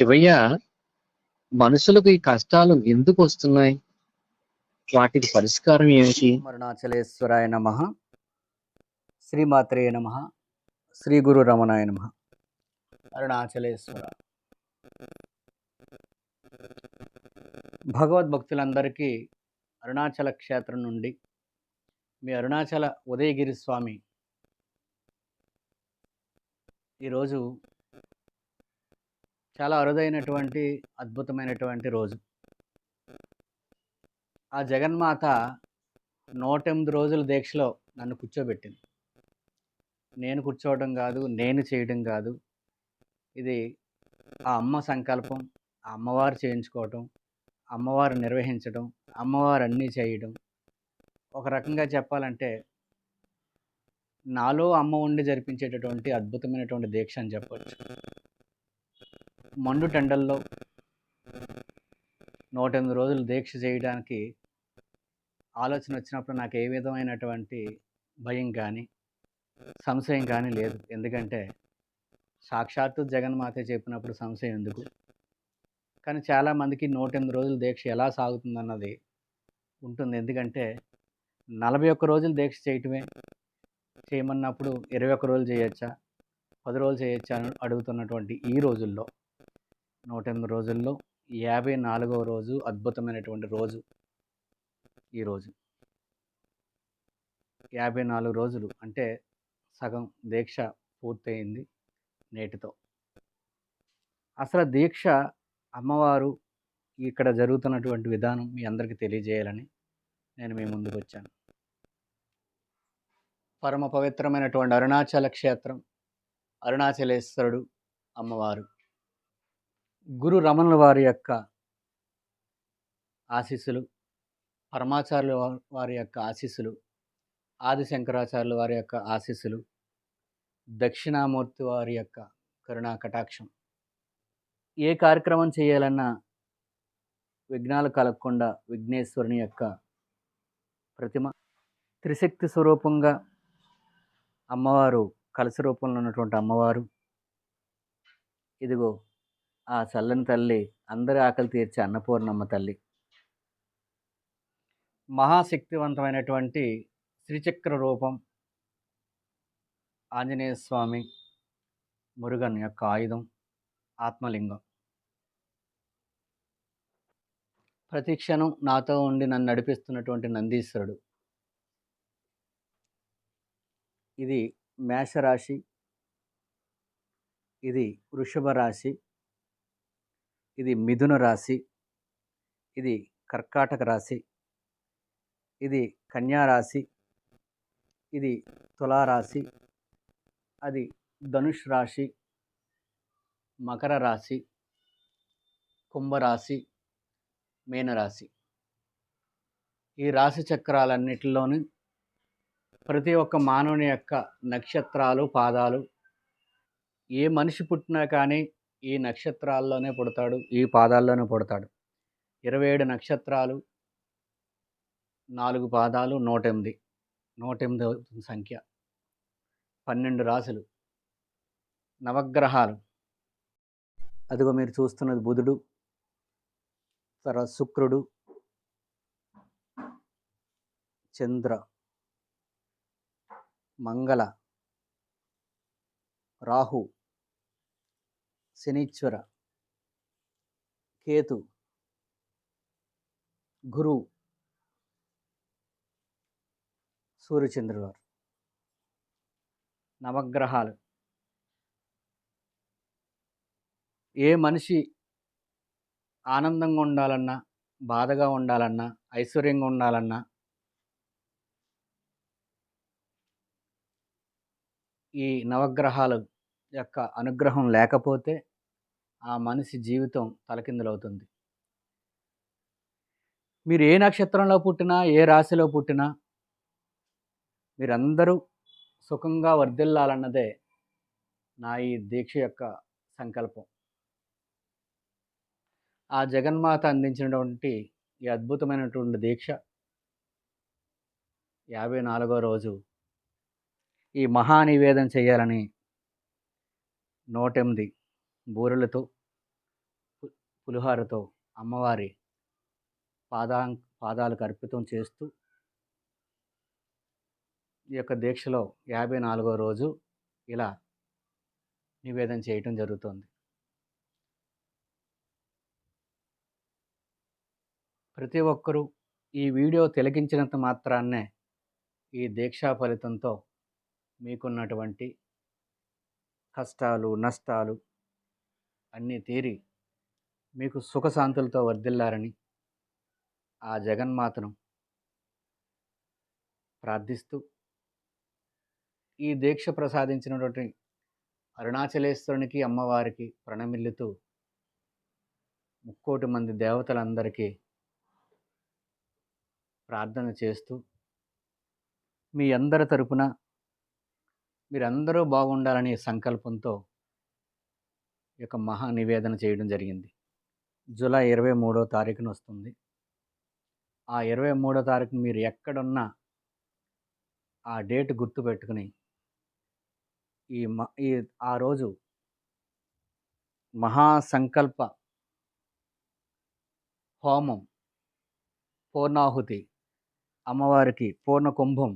శివయ్య మనుషులకు ఈ కష్టాలు ఎందుకు వస్తున్నాయి? వాటికి పరిష్కారం ఏమిటి? అరుణాచలేశ్వరాయ నమ శ్రీమాత్రేయ నమ శ్రీ గురు రమణాయ నమ. అరుణాచలేశ్వర. భగవద్భక్తులందరికీ అరుణాచల క్షేత్రం నుండి మీ అరుణాచల ఉదయగిరి స్వామి ఈరోజు చాలా అరుదైనటువంటి అద్భుతమైనటువంటి రోజు. ఆ జగన్మాత నూట ఎనిమిది రోజుల దీక్షలో నన్ను కూర్చోబెట్టింది. నేను కూర్చోవడం కాదు నేను చేయడం కాదు. ఇది ఆ అమ్మ సంకల్పం ఆ అమ్మవారు చేయించుకోవటం అమ్మవారు నిర్వహించడం అమ్మవారు అన్నీ చేయడం ఒక రకంగా చెప్పాలంటే నాలో అమ్మ ఉండి జరిపించేటటువంటి అద్భుతమైనటువంటి దీక్ష అని చెప్పవచ్చు మండు టెండల్లో నూట ఎనిమిది రోజులు దీక్ష చేయడానికి ఆలోచన వచ్చినప్పుడు నాకు ఏ విధమైనటువంటి భయం కానీ సంశయం కానీ లేదు. ఎందుకంటే సాక్షాత్తు జగన్మాత చెప్పినప్పుడు సంశయం ఎందుకు? కానీ చాలామందికి నూట ఎనిమిది రోజులు దీక్ష ఎలా సాగుతుందన్నది ఉంటుంది. ఎందుకంటే నలభై ఒక్క రోజులు దీక్ష చేయటమే చేయమన్నప్పుడు ఇరవై ఒక్క రోజులు చేయొచ్చా? పది రోజులు చేయొచ్చా? అని అడుగుతున్నటువంటి ఈ రోజుల్లో నూట ఎనిమిది రోజుల్లో యాభై నాలుగవ రోజు అద్భుతమైనటువంటి రోజు ఈరోజు యాభై నాలుగు రోజులు అంటే సగం దీక్ష పూర్తయింది నేటితో. అసలు దీక్ష అమ్మవారు ఇక్కడ జరుగుతున్నటువంటి విధానం మీ అందరికీ తెలియజేయాలని నేను మీ ముందుకు వచ్చాను. పరమ పవిత్రమైనటువంటి అరుణాచల క్షేత్రం అరుణాచలేశ్వరుడు అమ్మవారు. గురు రమణుల వారి యొక్క ఆశీస్సులు పరమాచార్యుల వారి యొక్క ఆశీస్సులు ఆది శంకరాచార్యుల వారి యొక్క ఆశీస్సులు దక్షిణామూర్తి వారి యొక్క కరుణా కటాక్షం. ఏ కార్యక్రమం చేయాలన్నా విఘ్నాలు కలగకుండా విఘ్నేశ్వరుని యొక్క ప్రతిమ త్రిశక్తి స్వరూపంగా అమ్మవారు కలసి రూపంలో ఉన్నటువంటి అమ్మవారు ఇదిగో ఆ చల్లని తల్లి అందరి ఆకలి తీర్చే అన్నపూర్ణమ్మ తల్లి. మహాశక్తివంతమైనటువంటి శ్రీచక్ర రూపం ఆంజనేయ స్వామి మురుగన్ యొక్క ఆయుధం ఆత్మలింగం. ప్రతి క్షణం నాతో ఉండి నన్ను నడిపిస్తున్నటువంటి నందీశ్వరుడు. ఇది మేషరాశి ఇది వృషభ రాశి ఇది మిథున రాశి ఇది కర్కాటక రాశి ఇది కన్యా రాశి ఇది తులారాశి అది ధనుష్ రాశి మకర రాశి కుంభరాశి మీనరాశి ఈ రాశి చక్రాలన్నిటిలోని ప్రతి ఒక్క మానవుని యొక్క నక్షత్రాలు పాదాలు ఏ మనిషి పుట్టినా కానీ ఈ నక్షత్రాల్లోనే పుడతాడు ఈ పాదాల్లోనే పుడతాడు. ఇరవై ఏడు నక్షత్రాలు నాలుగు పాదాలు నూట ఎనిమిది నూట ఎనిమిది అవుతుంది సంఖ్య. పన్నెండు రాశులు. నవగ్రహాలు. అదిగో మీరు చూస్తున్నది బుధుడు తర్వాత శుక్రుడు చంద్ర మంగళ రాహు శనీశ్వర కేతు గురు సూర్యచంద్రుల వారు నవగ్రహాలు. ఏ మనిషి ఆనందంగా ఉండాలన్నా బాధగా ఉండాలన్నా ఐశ్వర్యంగా ఉండాలన్నా ఈ నవగ్రహాల యొక్క అనుగ్రహం లేకపోతే ఆ మనిషి జీవితం తలకిందులవుతుంది. మీరు ఏ నక్షత్రంలో పుట్టినా ఏ రాశిలో పుట్టినా మీరందరూ సుఖంగా వర్ధిల్లాలన్నదే నా ఈ దీక్ష యొక్క సంకల్పం. ఆ జగన్మాత అందించినటువంటి ఈ అద్భుతమైనటువంటి దీక్ష యాభై నాలుగో రోజు ఈ మహానివేదం చేయాలని నూటెనిమిది బూరెలతో పులిహోరతో అమ్మవారి పాదా పాదాలకు అర్పితం చేస్తూ ఈ యొక్క దీక్షలో యాభై నాలుగో రోజు ఇలా నివేదన చేయటం జరుగుతుంది. ప్రతి ఒక్కరూ ఈ వీడియో తిలకించినంత మాత్రాన్నే ఈ దీక్షా ఫలితంతో మీకున్నటువంటి కష్టాలు నష్టాలు అన్నీ తీరి మీకు సుఖశాంతులతో వర్ధిల్లారని ఆ జగన్మాతను ప్రార్థిస్తూ ఈ దీక్ష ప్రసాదించినటువంటి అరుణాచలేశ్వరునికి అమ్మవారికి ప్రణమిల్లుతూ ముక్కోటి మంది దేవతలందరికీ ప్రార్థన చేస్తూ మీ అందరి తరపున మీరందరూ బాగుండాలనే సంకల్పంతో యొక్క మహా నివేదన చేయడం జరిగింది. జూలై ఇరవై మూడో తారీఖున వస్తుంది. ఆ ఇరవై మూడో తారీఖు మీరు ఎక్కడున్నా ఆ డేట్ గుర్తు పెట్టుకుని ఈ మ ఈ ఆ రోజు మహాసంకల్ప హోమం పూర్ణాహుతి అమ్మవారికి పూర్ణ కుంభం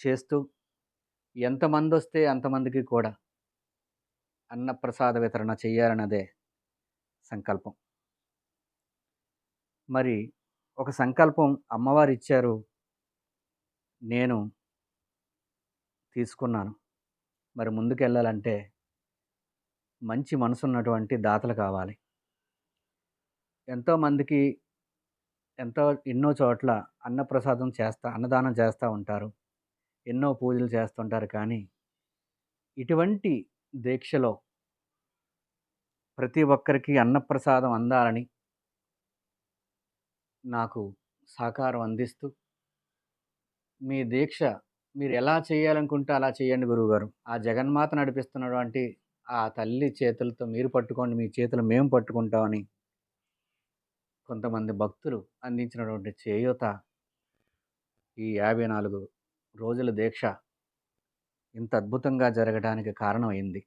చేస్తూ ఎంతమంది వస్తే అంతమందికి కూడా అన్నప్రసాద వితరణ చేయాలన్నదే సంకల్పం. మరి ఒక సంకల్పం అమ్మవారు ఇచ్చారు. నేను తీసుకున్నాను. మరి ముందుకెళ్ళాలంటే మంచి మనసున్నటువంటి దాతలు కావాలి. ఎంతోమందికి ఎంతో ఎన్నో చోట్ల అన్నప్రసాదం చేస్తా అన్నదానం చేస్తూ ఉంటారు. ఎన్నో పూజలు చేస్తుంటారు కానీ ఇటువంటి దీక్షలో ప్రతి ఒక్కరికి అన్నప్రసాదం అందాలని నాకు సహకారం అందిస్తూ మీ దీక్ష మీరు ఎలా చేయాలనుకుంటే అలా చేయండి గురువుగారు. ఆ జగన్మాత నడిపిస్తున్నటువంటి ఆ తల్లి చేతులతో మీరు పట్టుకోండి మీ చేతులు మేము పట్టుకుంటామని కొంతమంది భక్తులు అందించినటువంటి చేయూత ఈ యాభై నాలుగు రోజుల దీక్ష ఇంత అద్భుతంగా జరగడానికి కారణమైంది.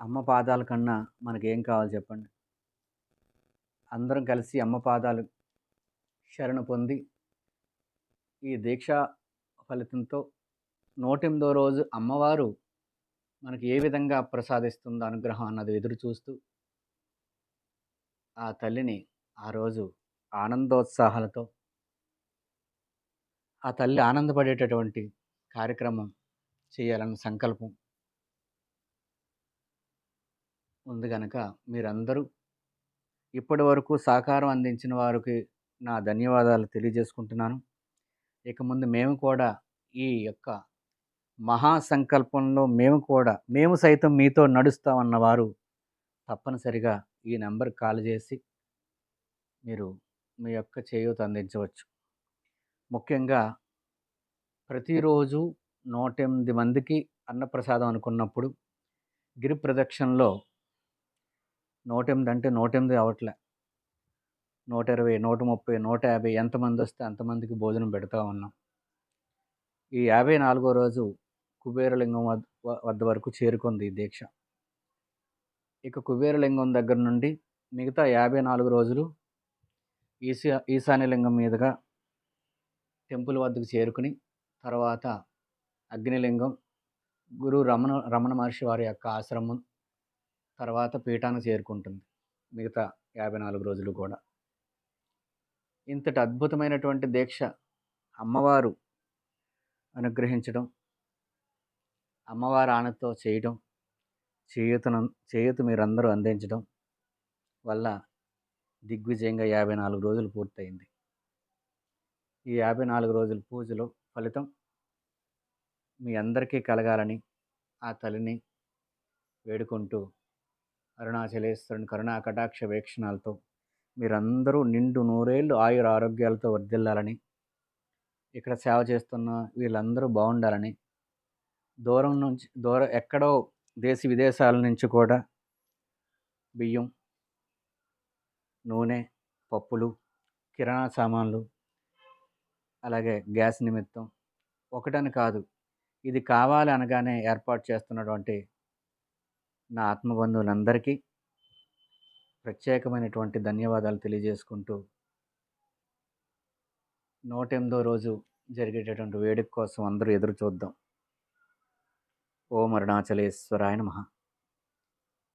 అమ్మ పాదాల కన్నా మనకేం కావాలి చెప్పండి? అందరం కలిసి అమ్మ పాదాలు శరణ పొంది ఈ దీక్ష ఫలితంతో నూటెనిమిదో రోజు అమ్మవారు మనకి ఏ విధంగా ప్రసాదిస్తుందో అనుగ్రహం అన్నది ఎదురు చూస్తూ ఆ తల్లిని ఆ రోజు ఆనందోత్సాహాలతో ఆ తల్లి ఆనందపడేటటువంటి కార్యక్రమం చేయాలన్న సంకల్పం ఉంది కనుక మీరందరూ ఇప్పటి వరకు సహకారం అందించిన వారికి నా ధన్యవాదాలు తెలియజేసుకుంటున్నాను. ఇక ముందు మేము కూడా ఈ యొక్క మహాసంకల్పంలో మేము కూడా మేము సైతం మీతో నడుస్తామన్న వారు తప్పనిసరిగా ఈ నెంబర్కి కాల్ చేసి మీరు మీ యొక్క చేయూత అందించవచ్చు. ముఖ్యంగా ప్రతిరోజు నూట ఎనిమిది మందికి అన్నప్రసాదం అనుకున్నప్పుడు గిరి ప్రదక్షిణలో నూట ఎనిమిది అంటే నూట ఎనిమిది అవట్లే. నూట ఇరవై నూట ముప్పై నూట యాభై ఎంతమంది వస్తే అంతమందికి భోజనం పెడతా ఉన్నాం. ఈ యాభై నాలుగో రోజు కుబేరలింగం వద్ద వద్ద వరకు చేరుకుంది ఈ దీక్ష. ఇక కుబేరలింగం దగ్గర నుండి మిగతా యాభై నాలుగు రోజులు ఈశా ఈశాన్యలింగం మీదుగా టెంపుల్ వద్దకు చేరుకుని తర్వాత అగ్నిలింగం గురు రమణ రమణ మహర్షి వారి యొక్క ఆశ్రమం తర్వాత పీఠాన్ని చేరుకుంటుంది. మిగతా యాభై నాలుగు రోజులు కూడా. ఇంతటి అద్భుతమైనటువంటి దీక్ష అమ్మవారు అనుగ్రహించడం అమ్మవారు ఆనతో చేయడం చేయుతను చేయూత మీరందరూ అందించడం వల్ల దిగ్విజయంగా యాభై నాలుగు రోజులు పూర్తయింది. ఈ యాభై నాలుగు రోజుల పూజలో ఫలితం మీ అందరికీ కలగాలని ఆ తల్లిని వేడుకుంటూ అరుణాచలేశ్వరుని కరుణా కటాక్ష వీక్షణాలతో మీరందరూ నిండు నూరేళ్ళు ఆయుర ఆరోగ్యాలతో వర్ధిల్లాలని ఇక్కడ సేవ చేస్తున్న వీళ్ళందరూ బాగుండాలని దూరం నుంచి దూరం ఎక్కడో దేశ విదేశాల నుంచి కూడా బియ్యం నూనె పప్పులు కిరాణా సామాన్లు అలాగే గ్యాస్ నిమిత్తం ఒకటని కాదు ఇది కావాలి అనగానే ఏర్పాటు చేస్తున్నటువంటి నా ఆత్మబంధువులందరికీ ప్రత్యేకమైనటువంటి ధన్యవాదాలు తెలియజేసుకుంటూ నూట ఎనిమిదో రోజు జరిగేటటువంటి వేడుక కోసం అందరూ ఎదురు చూద్దాం. ఓం అరుణాచలేశ్వరాయ నమః.